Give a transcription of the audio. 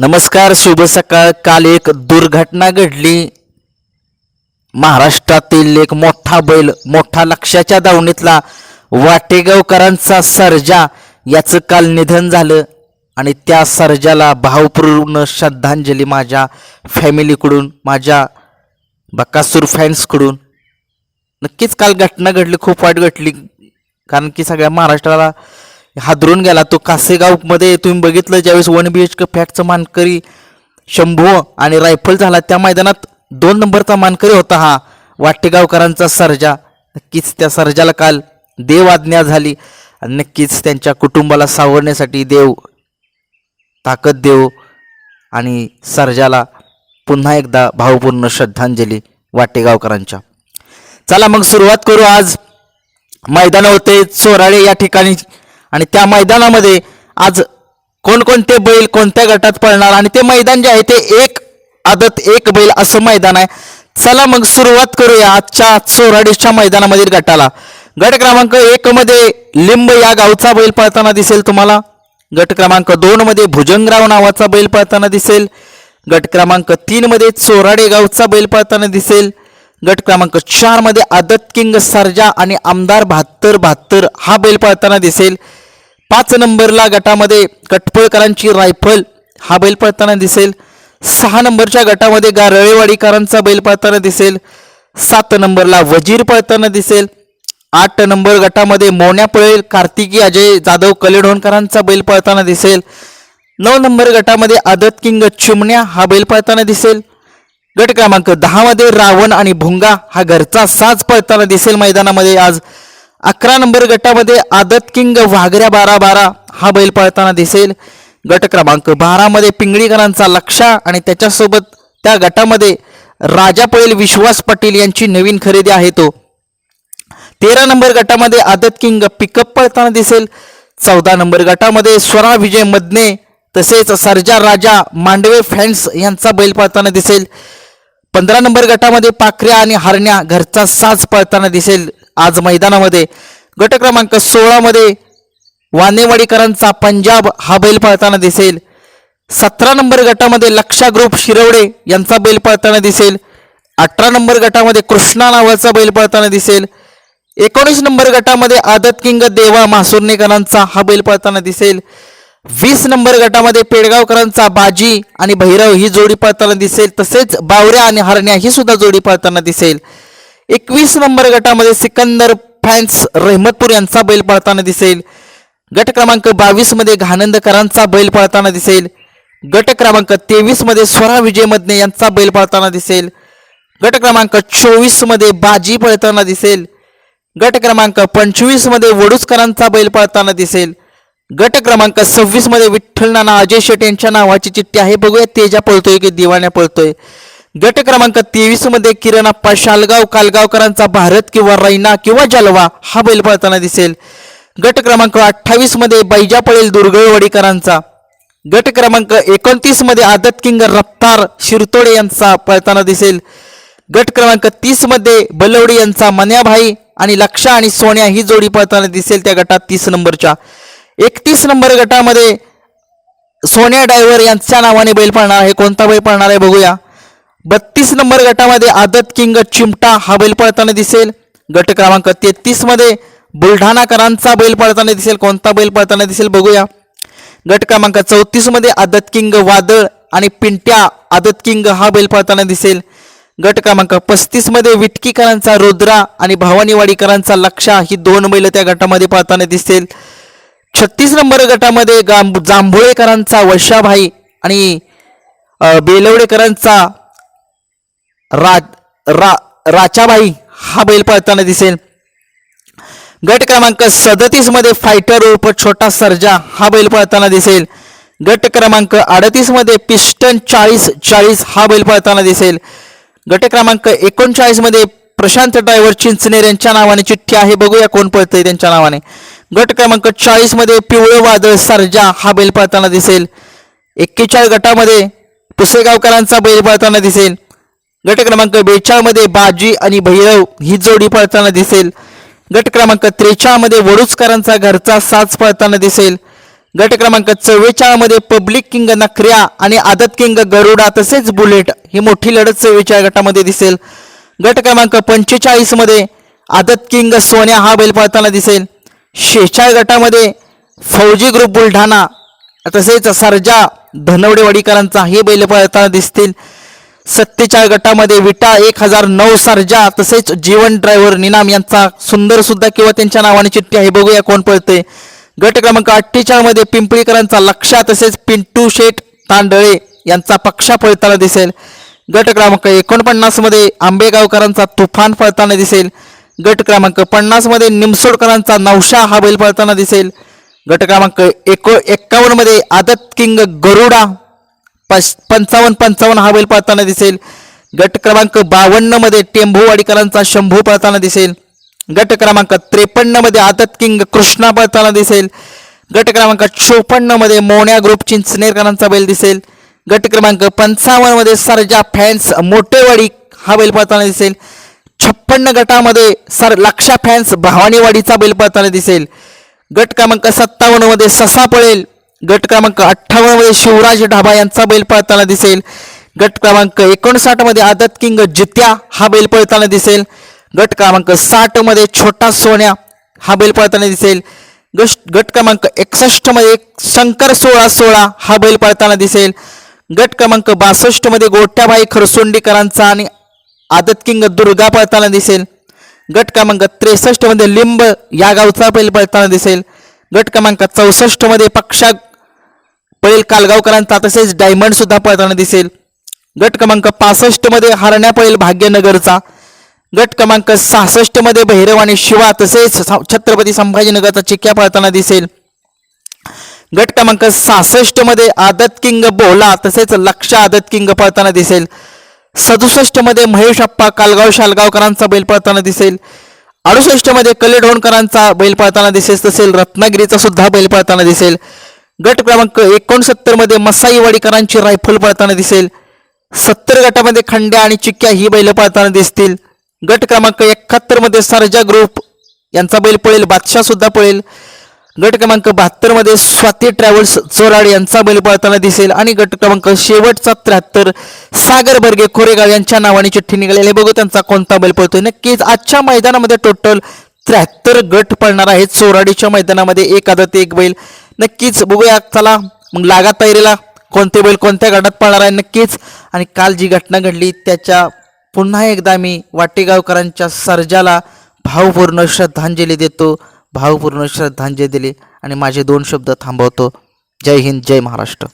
नमस्कार शुभ सकाळ. काल एक दुर्घटना घडली. महाराष्ट्रातील एक मोठा बैल मोठा लक्षाच्या दावणीतला वाटेगावकरांचा सर्जा याचं काल निधन झालं आणि त्या सर्जाला भावपूर्ण श्रद्धांजली माझ्या फॅमिलीकडून माझ्या बकासूर फॅन्सकडून. नक्कीच काल घटना घडली खूप वाईट घडली कारण की सगळ्या महाराष्ट्राला हादरून गेला. तो कासेगावमध्ये तुम्ही बघितलं ज्यावेळेस वन बी एच के फॅक्टचं मानकरी शंभू आणि रायफल झाला त्या मैदानात दोन नंबरचा मानकरी होता हा वाटेगावकरांचा सर्जा. नक्कीच त्या सर्जाला काल देव आज्ञा झाली. आणि नक्कीच त्यांच्या कुटुंबाला सावरण्यासाठी देव ताकद देव आणि सर्जाला पुन्हा एकदा भावपूर्ण श्रद्धांजली वाटेगावकरांच्या. चला मग सुरुवात करू आज. मैदान होते चोराळे या ठिकाणी आणि त्या मैदानामध्ये आज कोणकोणते बैल कोणत्या गटात पळणार आणि ते मैदान जे आहे ते एक आदत एक बैल असं मैदान आहे. चला मग सुरुवात करूया आजच्या चोराडीच्या मैदानामधील गटाला. गट क्रमांक एक मध्ये लिंब या गावचा बैल पळताना दिसेल तुम्हाला. गट क्रमांक दोन मध्ये भुजंगराव नावाचा बैल पळताना दिसेल. गट क्रमांक तीन मध्ये चोराडे गावचा बैल पळताना दिसेल. गट क्रमांक चारमध्ये आदत किंग सर्जा आणि आमदार बहात्तर बहात्तर हा बैल पळताना दिसेल. पाच नंबरला गटामध्ये कटपळकरांची रायफल हा बैल पळताना दिसेल. सहा नंबरच्या गटामध्ये गारळेवाडीकरांचा बैल पळताना दिसेल. सात नंबरला वजीर पळताना दिसेल. आठ नंबर गटामध्ये मोन्या पळेल कार्तिकी अजय जाधव कलेढोणकरांचा बैल पळताना दिसेल. नऊ नंबर गटामध्ये आदत किंग चिमण्या हा बैल पळताना दिसेल. गट क्रमांक दहामध्ये रावण आणि भुंगा हा घरचा साज पळताना दिसेल मैदानामध्ये आज. अकरा नंबर गटामध्ये आदत किंग वाघऱ्या बारा बारा हा बैल पळताना दिसेल. गट क्रमांक बारामध्ये पिंगळीकरांचा लक्षा आणि त्याच्यासोबत त्या गटामध्ये राजा पळेल विश्वास पाटील यांची नवीन खरेदी आहे तो. तेरा नंबर गटामध्ये आदत किंग पिकअप पळताना दिसेल. चौदा नंबर गटामध्ये स्वरा विजय मदने तसेच सर्जा राजा मांडवे फॅन्स यांचा बैल पळताना दिसेल. पंधरा नंबर गटामध्ये पाखऱ्या आणि हरण्या घरचा साज पळताना दिसेल. आज मैदानामध्ये गट क्रमांक सोळामध्ये वानेवाडीकरांचा पंजाब हा बैल पळताना दिसेल. सतरा नंबर गटामध्ये लक्षा ग्रुप शिरवडे यांचा बैल पळताना दिसेल. अठरा नंबर गटामध्ये कृष्णा नावाचा बैल पळताना दिसेल. एकोणीस नंबर गटामध्ये आदत किंग देवा मासुर्णेकरांचा हा बैल पळताना दिसेल. वीस नंबर गटामध्ये पेडगावकरांचा बाजी आणि भैरव ही जोडी पळताना दिसेल. तसेच बावऱ्या आणि हरण्या ही सुद्धा जोडी पळताना दिसेल. एकवीस नंबर गटामध्ये सिकंदर फॅन्स रहमतपूर यांचा बैल पळताना दिसेल. गट क्रमांक बावीसमध्ये घानंदकरांचा बैल पळताना दिसेल. गट क्रमांक तेवीसमध्ये स्वरा विजय मदने यांचा बैल पळताना दिसेल. गट क्रमांक चोवीसमध्ये बाजी पळताना दिसेल. गट क्रमांक पंचवीसमध्ये वडुसकरांचा बैल पळताना दिसेल. गट क्रमांक सव्वीसमध्ये विठ्ठल नाना अजय शेट यांच्या नावाची चिठ्ठी आहे. बघूया तेजा पळतोय की दिवाण्या पळतोय? गट क्रमांक तेवीसमध्ये किरण अप्पा शालगाव कालगावकरांचा भारत किंवा रैना किंवा जलवा हा बैल पळताना दिसेल. गट क्रमांक अठ्ठावीसमध्ये बैजा पळेल दुर्गळवाडीकरांचा. गट क्रमांक एकोणतीसमध्ये आदत किंग रफ्तार शिरतोडे यांचा पळताना दिसेल. गट क्रमांक तीसमध्ये बलवडी यांचा मन्याभाई आणि लक्षा आणि सोन्या ही जोडी पळताना दिसेल त्या गटात तीस नंबरच्या. एकतीस नंबर गटामध्ये सोन्या डायव्हर यांच्या नावाने बैल पळणार आहे. कोणता बैल पळणार आहे बघूया. बत्तीस नंबर गटामध्ये आदत किंग चिमटा हा बैल पळताना दिसेल. गट क्रमांक तेहतीसमध्ये बुलढाणाकरांचा बैल पळताना दिसेल. कोणता बैल पळताना दिसेल बघूया. गट क्रमांक चौतीसमध्ये आदत किंग वादळ आणि पिंट्या आदत किंग हा बैल पळताना दिसेल. गट क्रमांक पस्तीसमध्ये विटकीकरांचा रुद्रा आणि भवानीवाडीकरांचा लक्षा ही दोन बैल त्या गटामध्ये पळताना दिसेल. छत्तीस नंबर गटामध्ये गांब जांभुळेकरांचा वशाभाई आणि बेलवडेकरांचा रा रा राचाबाई हा बैल पळताना दिसेल. गट क्रमांक सदतीसमध्ये फायटर उर्फ छोटा सर्जा हा बैल पळताना दिसेल. गट क्रमांक अडतीसमध्ये पिस्टन चाळीस चाळीस हा बैल पळताना दिसेल. गट क्रमांक एकोणचाळीसमध्ये प्रशांत ड्रायव्हर चिंचनेर यांच्या नावाने चिठ्ठी आहे. बघूया कोण पळतंय त्यांच्या नावाने. गट क्रमांक चाळीसमध्ये पिवळं वादळ सरजा हा बैल पळताना दिसेल. एक्केचाळीस गटामध्ये पुसेगावकरांचा बैल पळताना दिसेल. गट क्रमांक बेचाळमध्ये बाजी आणि भैरव ही जोडी पळताना दिसेल. गट क्रमांक त्रेचाळमध्ये वडुचकरांचा घरचा साज पळताना दिसेल. गट क्रमांक चव्वेचाळमध्ये पब्लिक किंग नखऱ्या आणि आदत किंग गरुडा तसेच बुलेट ही मोठी लढत चव्वेचाळ गटामध्ये दिसेल. गट क्रमांक पंचेचाळीसमध्ये आदत किंग सोन्या हा बैल पळताना दिसेल. शेचाळ गटामध्ये फौजी ग्रुप बुलढाणा तसेच सारजा धनवडे वडीकरांचा हे बैल पळताना दिसतील. सत्तेचाळ गटामध्ये विटा एक हजार नऊ सर्जा तसेच जीवन ड्रायव्हर निनाम यांचा सुंदर सुद्धा किंवा त्यांच्या नावाने चिठ्ठी आहे. बघूया कोण पळते गट क्रमांक अठ्ठेचाळमध्ये पिंपळीकरांचा लक्षा तसेच पिंटू शेठ तांडळे यांचा पक्षा पळताना दिसेल. गट क्रमांक एकोणपन्नासमध्ये आंबेगावकरांचा तुफान पळताना दिसेल. गट क्रमांक पन्नासमध्ये निमसोडकरांचा नवशा हा बैल पळताना दिसेल. गट क्रमांक एको एक्कावन्नमध्ये आदत किंग गरुडा पस पंचावन्न पंचावन्न हा बैल पळताना दिसेल. गट क्रमांक बावन्नमध्ये टेंभूवाडीकरांचा शंभू पळताना दिसेल. गट क्रमांक त्रेपन्नमध्ये आदत किंग कृष्णा पळताना दिसेल. गट क्रमांक चोपन्नमध्ये मोन्या ग्रुप चिंचनेरकरांचा बैल दिसेल. गट क्रमांक पंचावन्नमध्ये सरजा फॅन्स मोठेवाडी हा बैल पळताना दिसेल. छप्पन्न गटामध्ये सर लक्षा फॅन्स भवानीवाडीचा बैल पळताना दिसेल. गट क्रमांक सत्तावन्नमध्ये ससा पळेल. गट क्रमांक अठ्ठावन्नमध्ये शिवराज ढाबा यांचा बैल पळताना दिसेल. गट क्रमांक एकोणसाठमध्ये आदत किंग जित्या हा बैल पळताना दिसेल. गट क्रमांक साठमध्ये छोटा सोन्या हा बैल पळताना दिसेल. गट गट क्रमांक एकसष्टमध्ये शंकर सोळा सोळा हा बैल पळताना दिसेल. गट क्रमांक बासष्टमध्ये गोट्याबाई खरसोंडीकरांचा आणि आदत किंग दुर्गा पळताना दिसेल. गट क्रमांक त्रेसष्टमध्ये लिंब या गावचा बैल पळताना दिसेल. गट क्रमांक चौसष्टमध्ये पक्षा पैल कालगावकरांचा तसेच डायमंड सुद्धा पळताना दिसेल. गट क्रमांक पासष्टमध्ये हरण्या पैल भाग्यनगरचा. गट क्रमांक सहासष्टमध्ये भैरव आणि शिवा तसेच छत्रपती संभाजीनगरचा चिक्या पळताना दिसेल. गट क्रमांक सहासष्टमध्ये आदत किंग बोला तसेच लक्ष आदत किंग पळताना दिसेल. सदुसष्टमध्ये महेश अप्पा कालगाव शालगावकरांचा बैल पळताना दिसेल. अडुसष्टमध्ये कलेढोणकरांचा बैल पळताना दिसेल. तसेल रत्नागिरीचा सुद्धा बैल पळताना दिसेल. गट क्रमांक एकोणसत्तरमध्ये मसाईवाडीकरांची रायफल पळताना दिसेल. सत्तर गटामध्ये खंड्या आणि चिक्क्या ही बैल पळताना दिसतील. गट क्रमांक एकाहत्तरमध्ये सरजा ग्रुप यांचा बैल पळेल. बादशाह सुद्धा पळेल. गट क्रमांक बहात्तरमध्ये स्वाती ट्रॅव्हल्स चोराड यांचा बैल पळताना दिसेल. आणि गट क्रमांक शेवटचा त्र्याहत्तर सागर बर्गे खोरेगाव यांच्या नावाने चिठ्ठी निघालेली. बघू त्यांचा कोणता बैल पळतोय. नक्कीच आजच्या मैदानामध्ये टोटल त्र्याहत्तर गट पडणार आहेत. चोराडीच्या मैदानामध्ये एक आदत एक बैल. नक्कीच बघूया. चला मग लागा तयारीला कोणते बैल कोणत्या गटात पडणार आहे नक्कीच. आणि काल जी घटना घडली त्याच्या पुन्हा एकदा मी वाटेगावकरांच्या सर्जाला भावपूर्ण श्रद्धांजली देतो. भावपूर्ण श्रद्धांजली दिली आणि माझे दोन शब्द थांबवतो. जय हिंद जय महाराष्ट्र.